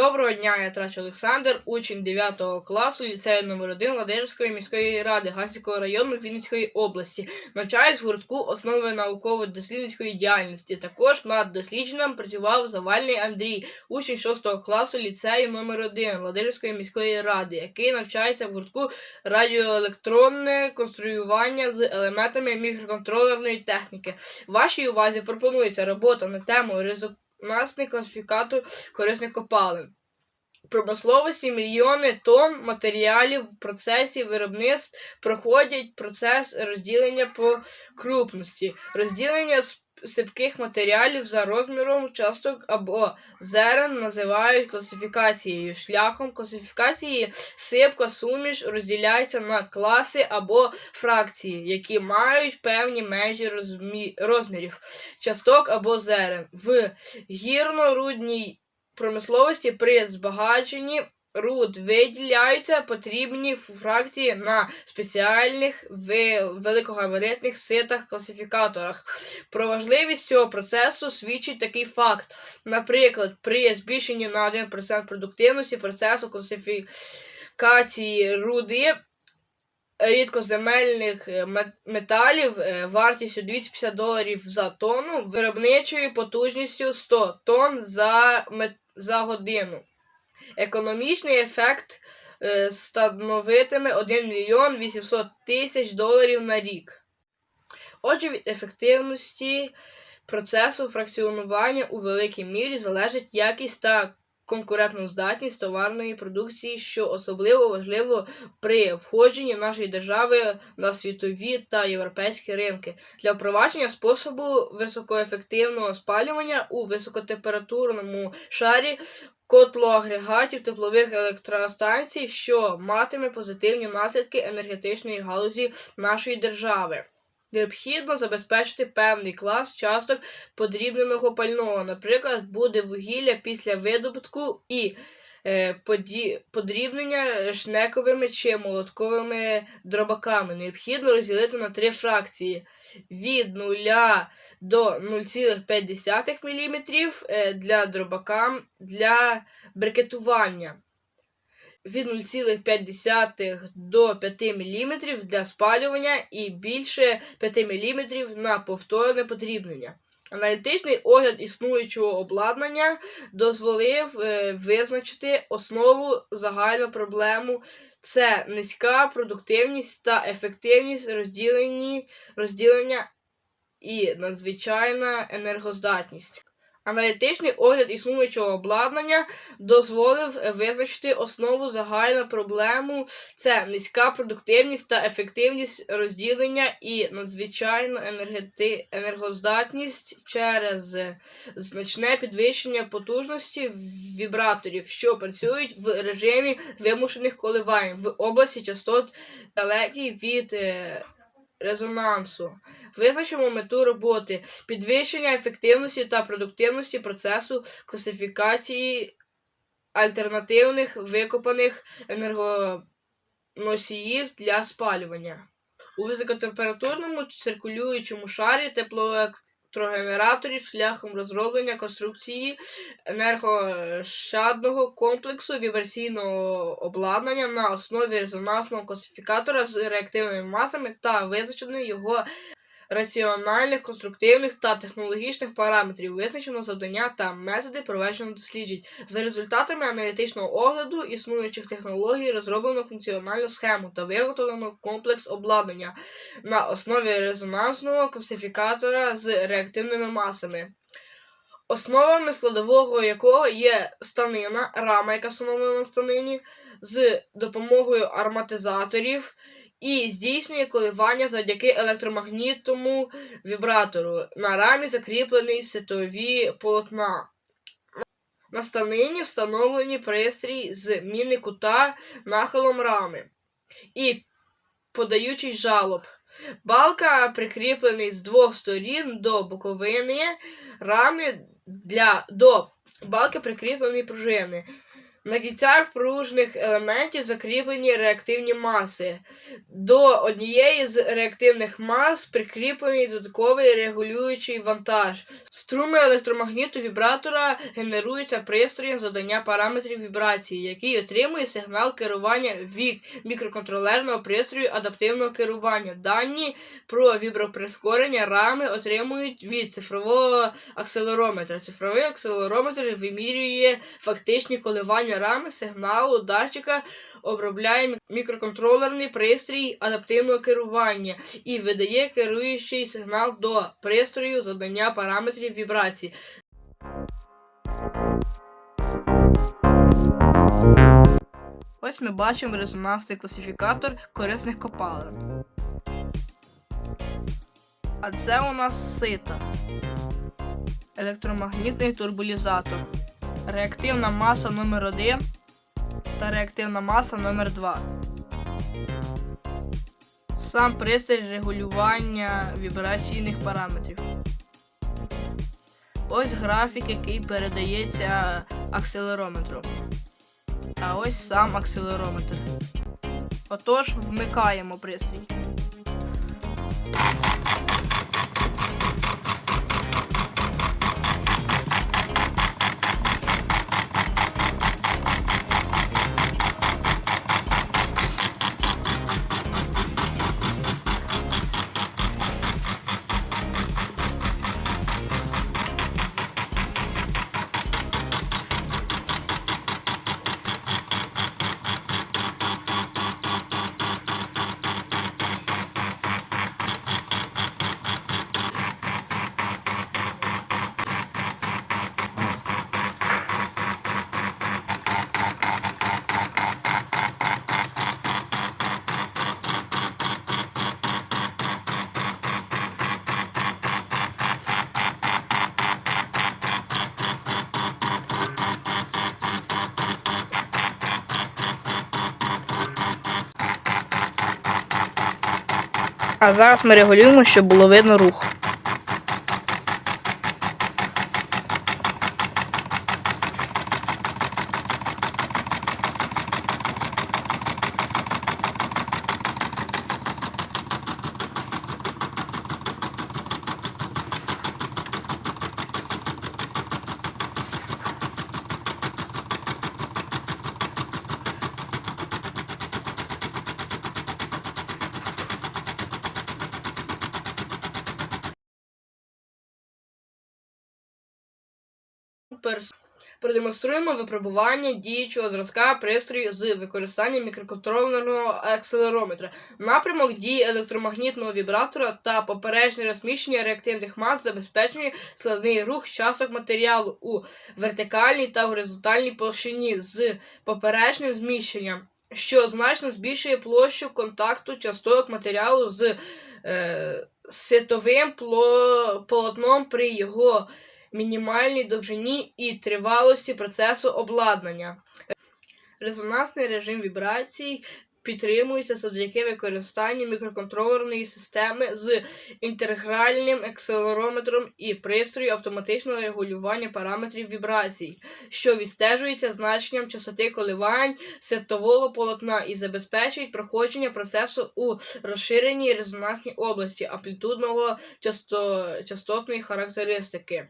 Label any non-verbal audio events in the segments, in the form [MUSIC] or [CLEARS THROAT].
Доброго дня, я Трач Олександр, учень 9 класу ліцею номер 1 Ладижської міської ради Гасівського району Вінницької області. Навчаюсь в гуртку основи науково-дослідницької діяльності. Також над дослідженням працював Завальний Андрій, учень 6 класу ліцею номер 1 Ладижської міської ради, який навчається в гуртку радіоелектронне конструювання з елементами мікроконтролерної техніки. Вашій увазі пропонується робота на тему резонансний класифікатор корисних копалин. Промисловості мільйони тонн матеріалів в процесі виробництв проходять процес розділення по крупності, розділення с- сипких матеріалів за розміром часток або зерен називають класифікацією. Шляхом класифікації сипка суміш розділяється на класи або фракції, які мають певні межі розмі- розмірів часток або зерен. В гірно-рудній промисловості при збагаченні руд виділяються потрібні фракції на спеціальних великогабаритних ситах-класифікаторах. Про важливість цього процесу свідчить такий факт. Наприклад, при збільшенні на 1% продуктивності процесу класифікації руди рідкоземельних е, металів е, вартістю 250 доларів за тонну, виробничою потужністю 100 тонн за, за годину. Економічний ефект е, становитиме 1 мільйон 800 тисяч доларів на рік. Отже, від ефективності процесу фракціонування у великій мірі залежить якість та конкурентноздатність товарної продукції, що особливо важливо при входженні нашої держави на світові та європейські ринки. Для впровадження способу високоефективного спалювання у високотемпературному шарі котлоагрегатів теплових електростанцій, що матиме позитивні наслідки енергетичної галузі нашої держави. Необхідно забезпечити певний клас часток подрібненого пального. Наприклад, буде вугілля після видобутку і е, поді- подрібнення шнековими чи молотковими дробаками. Необхідно розділити на три фракції від 0 до 0,5 мм е, для дробака для брикетування. Від 0,5 до 5 мм для спалювання і більше 5 мм на повторне подрібнення. Аналітичний огляд існуючого обладнання дозволив е, визначити основу загальну проблему. Це низька продуктивність та ефективність розділення і надзвичайна енергоздатність. Аналітичний огляд існуючого обладнання дозволив визначити основу загальну проблему. Це низька продуктивність та ефективність розділення і надзвичайну енергети... енергоздатність через значне підвищення потужності вібраторів, що працюють в режимі вимушених коливань в області частот далекій від е, резонансу. Визначимо мету роботи підвищення ефективності та продуктивності процесу класифікації альтернативних викопаних енергоносіїв для спалювання. У високотемпературному циркулюючому шарі теплоелектрогенераторів шляхом розроблення конструкції енергощадного комплексу вібраційного обладнання на основі резонансного класифікатора з реактивними масами та визначеної його раціональних, конструктивних та технологічних параметрів, визначено завдання та методи проведення досліджень. За результатами аналітичного огляду існуючих технологій розроблено функціональну схему та виготовлено комплекс обладнання на основі резонансного класифікатора з реактивними масами. Основами складового якого є станина, рама, яка встановлена на станині, з допомогою арматизаторів і здійснює коливання завдяки електромагнітному вібратору. На рамі закріплений ситові полотна. На станині встановлені пристрій з міни кута нахилом рами і подаючий жалоб. Балка прикріплений з двох сторін до боковини рами для до балки прикріплені пружини. На кінцях пружних елементів закріплені реактивні маси. До однієї з реактивних мас прикріплений додатковий регулюючий вантаж. Струми електромагніту вібратора генеруються пристроєм задання параметрів вібрації, який отримує сигнал керування від мікроконтролерного пристрою адаптивного керування. Дані про віброприскорення рами отримують від цифрового акселерометра. Цифровий акселерометр вимірює фактичні коливання рами сигналу датчика, обробляє мікроконтролерний пристрій адаптивного керування і видає керуючий сигнал до пристрою задання параметрів вібрації. Ось ми бачимо резонансний класифікатор корисних копалин. А це у нас сита. Електромагнітний турбулізатор. Реактивна маса номер 1 та реактивна маса номер 2 Сам пристрій регулювання вібраційних параметрів. Ось графік, який передається акселерометру. А ось сам акселерометр. Отож, вмикаємо пристрій. А зараз ми регулюємо, щоб було видно рух. Продемонструємо випробування діючого зразка пристрою з використанням мікроконтролерного акселерометра. Напрямок дії електромагнітного вібратора та поперечне розміщення реактивних мас забезпечує складний рух часток матеріалу у вертикальній та горизонтальній площині з поперечним зміщенням, що значно збільшує площу контакту часток матеріалу з е, ситовим полотном при його мінімальній довжині і тривалості процесу обладнання. Резонансний режим вібрацій підтримується завдяки використанню мікроконтролерної системи з інтегральним акселерометром і пристрою автоматичного регулювання параметрів вібрацій, що відстежується значенням частоти коливань сетового полотна і забезпечують проходження процесу у розширеній резонансній області амплітудного часто... частотної характеристики.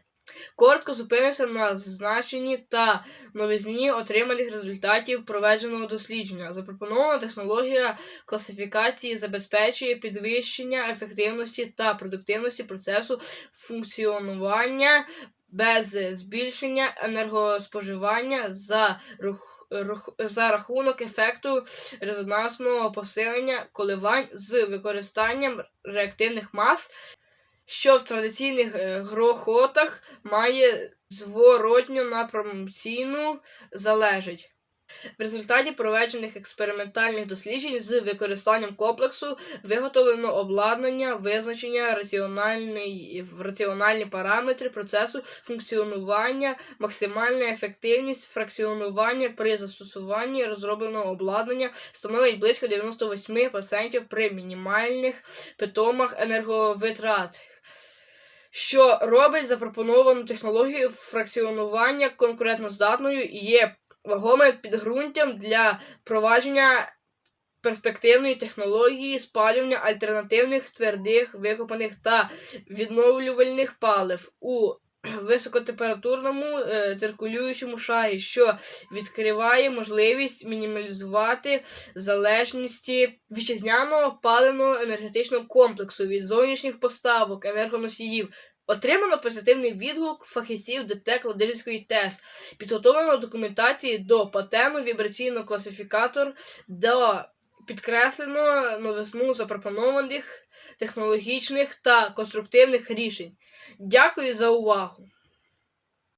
Коротко зупинився на значенні та новизні отриманих результатів проведеного дослідження. Запропонована технологія класифікації забезпечує підвищення ефективності та продуктивності процесу функціонування без збільшення енергоспоживання за рух. За рахунок ефекту резонансного посилення коливань з використанням реактивних мас, що в традиційних е, грохотах має зворотню напромційну залежить. В результаті проведених експериментальних досліджень з використанням комплексу виготовлено обладнання, визначення в раціональні параметри процесу функціонування, максимальна ефективність фракціонування при застосуванні розробленого обладнання становить близько 98% при мінімальних питомах енерговитрат що робить запропоновану технологію фракціонування конкурентоздатною і є вагомим підґрунтям для впровадження перспективної технології спалювання альтернативних твердих викопаних та відновлювальних палив. У [CLEARS THROAT] високотемпературному е, циркулюючому шарі, що відкриває можливість мінімалізувати залежності вітчизняного паливного енергетичного комплексу від зовнішніх поставок енергоносіїв. Отримано позитивний відгук фахівців ДТЕК Ладижської ТЕС. Підготовлено документації до патенту вібраційно класифікатор, до підкреслено новизну запропонованих технологічних та конструктивних рішень. Дякую за увагу!